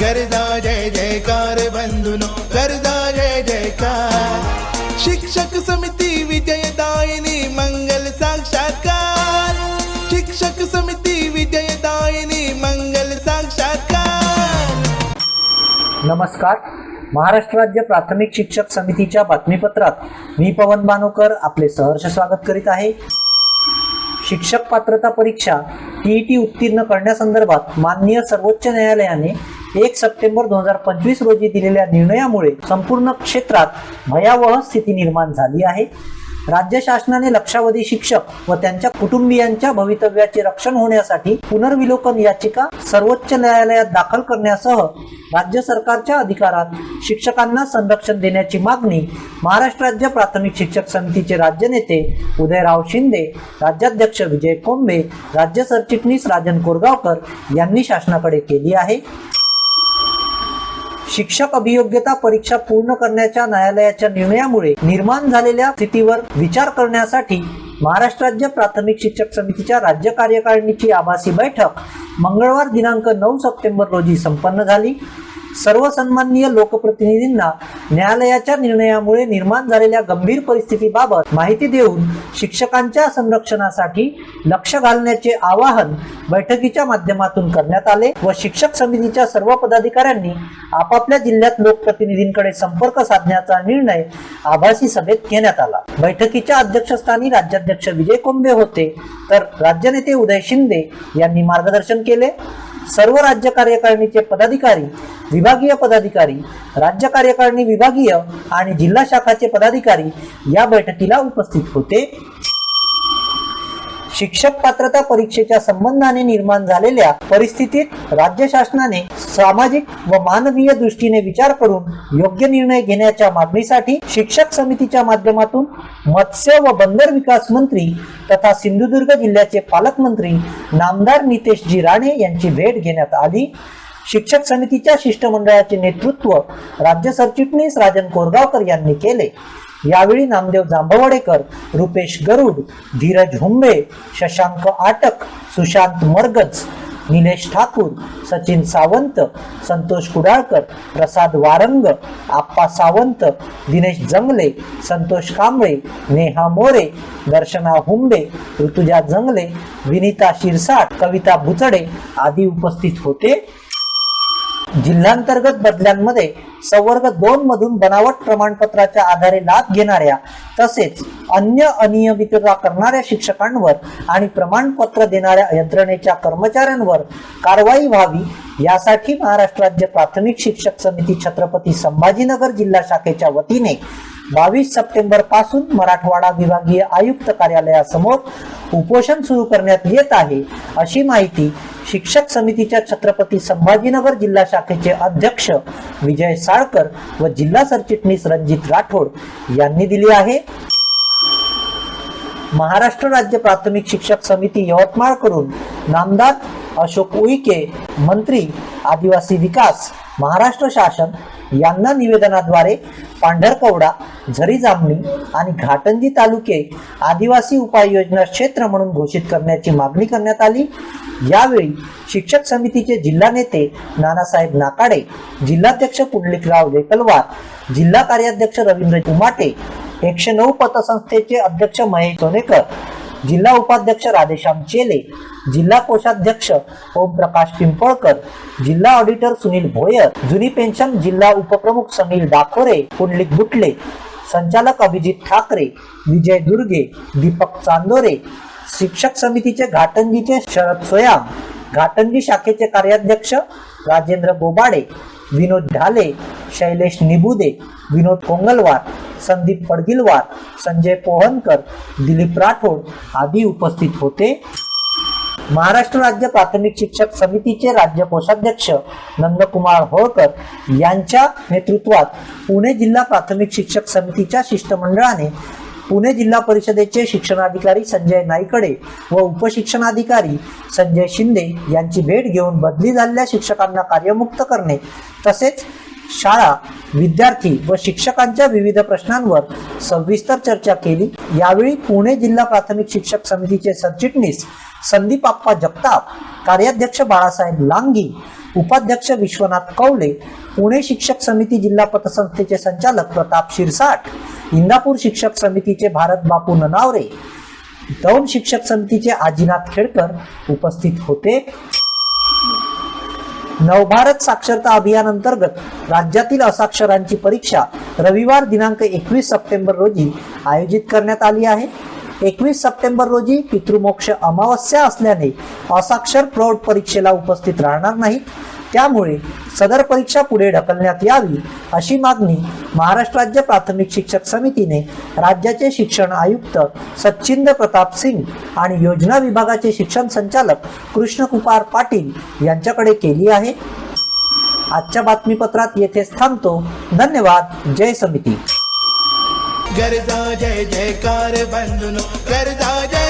गरजा जय जयकार बंधुनो गरजा जय जयकार. शिक्षक समिती विजयदायिनी मंगल साक्षात्कार. शिक्षक समिती विजयदायिनी मंगल साक्षात्कार. नमस्कार. महाराष्ट्र राज्य प्राथमिक शिक्षक समितीच्या बातमीपत्रात मी पवन बानोकर आपले सहर्ष स्वागत करीत आहे. शिक्षक पात्रता परीक्षा टीईटी उत्तीर्ण करण्यासंदर्भात माननीय सर्वोच्च न्यायालयाने एक सप्टेंबर दोन हजार पंचवीस रोजी दिलेल्या निर्णयामुळे संपूर्ण क्षेत्रात भयावह स्थिती निर्माण झाली आहे. राज्य शासनाने लक्षावधी शिक्षक व त्यांच्या कुटुंबियांच्या भवितव्याचे रक्षण होण्यासाठी पुनर्विलोकन याचिका सर्वोच्च न्यायालयात दाखल करण्यासह राज्य सरकारच्या अधिकारात शिक्षकांना संरक्षण देण्याची मागणी महाराष्ट्र राज्य प्राथमिक शिक्षक समितीचे राज्य नेते उदयराव शिंदे राज्याध्यक्ष विजय कोंबे राज्य सरचिटणीस राजन कोरगावकर यांनी शासनाकडे केली आहे. शिक्षक अभियोग्यता परीक्षा पूर्ण करण्याच्या न्यायालयाच्या निर्णयामुळे निर्माण झालेल्या स्थितीवर विचार करण्यासाठी महाराष्ट्र राज्य प्राथमिक शिक्षक समितीच्या राज्य कार्यकारिणीची आभासी बैठक मंगळवार दिनांक नऊ सप्टेंबर रोजी संपन्न झाली. सर्व सन्माननीय लोकप्रतिनिधींना न्यायालयाच्या निर्णयामुळे निर्माण झालेल्या गंभीर परिस्थितीबाबत माहिती देऊन शिक्षकांच्या संरक्षणासाठी लक्ष घालण्याचे आवाहन बैठकीच्या माध्यमातून करण्यात आले व शिक्षक समितीच्या सर्व पदाधिकाऱ्यांनी आपापल्या जिल्ह्यात लोकप्रतिनिधींकडे संपर्क साधण्याचा निर्णय आभासी सभेत घेण्यात आला. बैठकीच्या अध्यक्षस्थानी राज्याध्यक्ष विजय कोंबे होते तर राज्यनेते उदय शिंदे यांनी मार्गदर्शन केले. सर्व राज्य कार्यकारिणीचे पदाधिकारी विभागीय पदाधिकारी राज्य कार्यकारिणी विभागीय आणि जिल्हा शाखाचे पदाधिकारी या बैठकीला उपस्थित होते. शिक्षक पात्रता परीक्षेच्या संबंधाने निर्माण झालेल्या परिस्थितीत राज्य शासनाने सामाजिक व मानवीय दृष्टीने विचार करून योग्य निर्णय घेण्याच्या मागणीसाठी शिक्षक समितीच्या माध्यमातून मत्स्य व बंदर विकास मंत्री तथा सिंधुदुर्ग जिल्ह्याचे पालकमंत्री नामदार नितेशजी राणे यांची भेट घेण्यात आली. शिक्षक समितीच्या शिष्टमंडळाचे नेतृत्व राज्य सरचिटणीस राजन कोरगावकर यांनी केले. यावेळी नामदेव जांभवडेकर रुपेश गरुड धीरज हुंबे शशांक आटक सुशांत मरगज निलेश ठाकूर सचिन सावंत संतोष कुडाळकर प्रसाद वारंग आप्पा सावंत दिनेश जंगले संतोष कांबळे नेहा मोरे दर्शना हुंबे ऋतुजा जंगले विनिता शिरसाट कविता बुचडे आदी उपस्थित होते. जिल्हांतर्गत बदल्यांमध्ये संवर्ग दोन मधून बनावट प्रमाणपत्राच्या आधारे लाभ घेणाऱ्या तसेच अन्य अनियमितता करणाऱ्या शिक्षकांवर आणि प्रमाणपत्र देणाऱ्या यंत्रणेच्या कर्मचाऱ्यांवर कारवाई व्हावी यासाठी महाराष्ट्र राज्य प्राथमिक शिक्षक समिती छत्रपती संभाजीनगर जिल्हा शाखेच्या वतीने बावीस सप्टेंबरपासून मराठवाडा विभागीय आयुक्त कार्यालयासमोर उपोषण सुरू करण्यात येत आहे अशी माहिती शिक्षक समितीच्या छत्रपती संभाजीनगर जिल्हा शाखेचे अध्यक्ष विजय साळकर व जिल्हा सरचिटणीस रणजित राठोड यांनी दिली आहे. महाराष्ट्र राज्य प्राथमिक शिक्षक समिती यवतमाळ करून नामदार अशोक उईके मंत्री आदिवासी विकास महाराष्ट्र शासन यांना निवेदनाद्वारे पांढरकवडा झरी जामणी आणि घाटंजी तालुके आदिवासी उपाययोजना क्षेत्र म्हणून घोषित करण्याची मागणी करण्यात आली. यावेळी शिक्षक समितीचे जिल्हा नेते नानासाहेब नाकाडे जिल्हाध्यक्ष पुंडलिकराव लेकलवार जिल्हा कार्याध्यक्ष रवींद्र उमाटे एकशे नऊ पतसंस्थेचे अध्यक्ष महेश सोनेकर जिल्हा उपाध्यक्ष राधेश्याम चेले जिल्हा कोषाध्यक्ष ओमप्रकाश पिंपळकर जिल्हा ऑडिटर सुनील भोयर जुनी पेन्शन जिल्हा उपप्रमुख समीर डाकोरे पुंडलिक बुटले संचालक अभिजित ठाकरे विजय दुर्गे दीपक चांदोरे शिक्षक समितीचे घाटंजीचे शरद सोयाम घाटंजी शाखेचे कार्याध्यक्ष राजेंद्र बोबाडे विनोद ढाले शैलेश निबुदे विनोद कोंगलवार संदीप पडगिलवार संजय पोहनकर दिलीप राठोड आदी उपस्थित होते. महाराष्ट्र राज्य प्राथमिक शिक्षक समितीचे राज्य कोषाध्यक्ष नंदकुमार होळकर यांच्या नेतृत्वात पुणे जिल्हा प्राथमिक शिक्षक समितीच्या शिष्टमंडळाने पुणे जिल्हा परिषदेचे शिक्षणाधिकारी संजय नाईकडे व उपशिक्षणाधिकारी संजय शिंदे यांची भेट घेऊन बदली झालेल्या शिक्षकांना कार्यमुक्त करणे तसेच शाळा विद्यार्थी व शिक्षकांच्या विविध प्रश्नांवर सविस्तर चर्चा केली. यावेळी पुणे जिल्हा प्राथमिक शिक्षक समितीचे सरचिटणीस संदीप आप्पा जगताप कार्याध्यक्ष बाळासाहेब लांगी उपाध्यक्ष विश्वनाथ कवले पुणे शिक्षक समिती जिल्हा पतसंस्थेचे संचालक प्रताप शिरसाट इंदापूर शिक्षक समितीचे भारत बापू ननावरे दौंड शिक्षक समितीचे आजीनाथ खेडकर उपस्थित होते. नवभारत साक्षरता अभियान अंतर्गत राज्यातील असाक्षरांची परीक्षा रविवार दिनांक एकवीस सप्टेंबर रोजी आयोजित करण्यात आली आहे. एकवीस सप्टेंबर रोजी पितृमोक्ष अमावस्या असल्याने असाक्षर प्रौढ परीक्षेला उपस्थित राहणार नाहीत त्यामुळे सदर परीक्षा पुढे ढकलण्यात यावी अशी मागणी महाराष्ट्र राज्य प्राथमिक शिक्षक समितीने राज्याचे शिक्षण आयुक्त सच्चिंद प्रताप सिंग आणि योजना विभागाचे शिक्षण संचालक कृष्ण कुपार पाटील यांच्याकडे केली आहे. आजच्या बातमीपत्रात येथेच थांबतो. धन्यवाद. जय समिती. गरजा जय जयकार बंधुनो गरजा जय